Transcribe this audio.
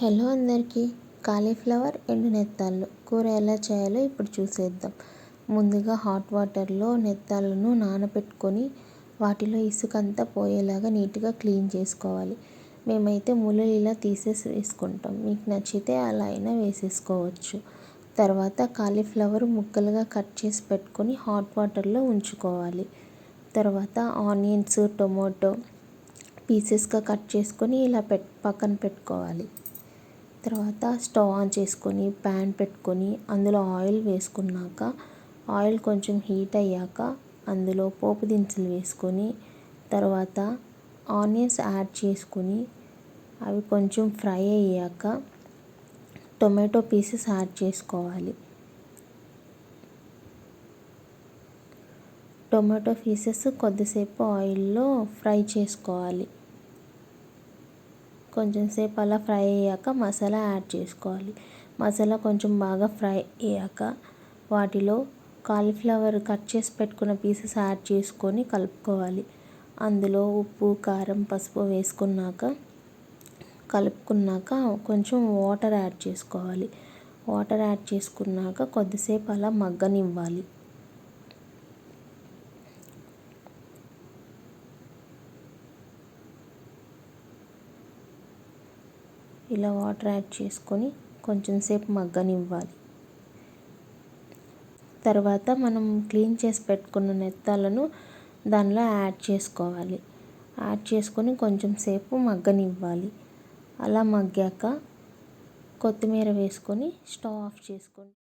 Hello అందరికీ cauliflower ఎండు నెత్తాళ్ళు. కూర ఎలా చేయాలో ఇప్పుడు చూసేద్దాం. ముందుగా హాట్ వాటర్లో నెత్తాలను నానబెట్టుకొని వాటిలో ఇసుక అంతా పోయేలాగా నీట్గా క్లీన్ చేసుకోవాలి. మేమైతే ముళ్ళలు ఇలా తీసేసి వేసుకుంటాం. మీకు నచ్చితే అలా అయినా వేసేసుకోవచ్చు. తర్వాత కాలీఫ్లవర్ ముక్కలుగా కట్ చేసి పెట్టుకొని హాట్ వాటర్లో ఉంచుకోవాలి. తర్వాత ఆనియన్స్ టొమాటో పీసెస్గా కట్ చేసుకొని ఇలా పెట్ పక్కన పెట్టుకోవాలి. తర్వాత స్టవ్ ఆన్ చేసుకొని ప్యాన్ పెట్టుకొని అందులో ఆయిల్ వేసుకున్నాక ఆయిల్ కొంచెం హీట్ అయ్యాక అందులో పోపు దినుసులు వేసుకొని తర్వాత ఆనియన్స్ యాడ్ చేసుకొని అవి కొంచెం ఫ్రై అయ్యాక టొమాటో పీసెస్ యాడ్ చేసుకోవాలి. టొమాటో పీసెస్ కొద్దిసేపు ఆయిల్లో ఫ్రై చేసుకోవాలి. కొంచెం సేపు అలా ఫ్రై అయ్యాక మసాలా యాడ్ చేసుకోవాలి. మసాలా కొంచెం బాగా ఫ్రై అయ్యాక వాటిలో కాలీఫ్లవర్ కట్ చేసి పెట్టుకున్న పీసెస్ యాడ్ చేసుకొని కలుపుకోవాలి. అందులో ఉప్పు కారం పసుపు వేసుకున్నాక కలుపుకున్నాక కొంచెం వాటర్ యాడ్ చేసుకోవాలి. వాటర్ యాడ్ చేసుకున్నాక కొద్దిసేపు అలా మగ్గనివ్వాలి. ఇలా వాటర్ యాడ్ చేసుకొని కొంచెం సేపు మగ్గనివ్వాలి. తర్వాత మనం క్లీన్ చేసి పెట్టుకున్న నెత్తాలను దానిలో యాడ్ చేసుకోవాలి. యాడ్ చేసుకొని కొంచెం సేపు మగ్గనివ్వాలి. అలా మగ్గాక కొత్తిమీర వేసుకొని స్టవ్ ఆఫ్ చేసుకోండి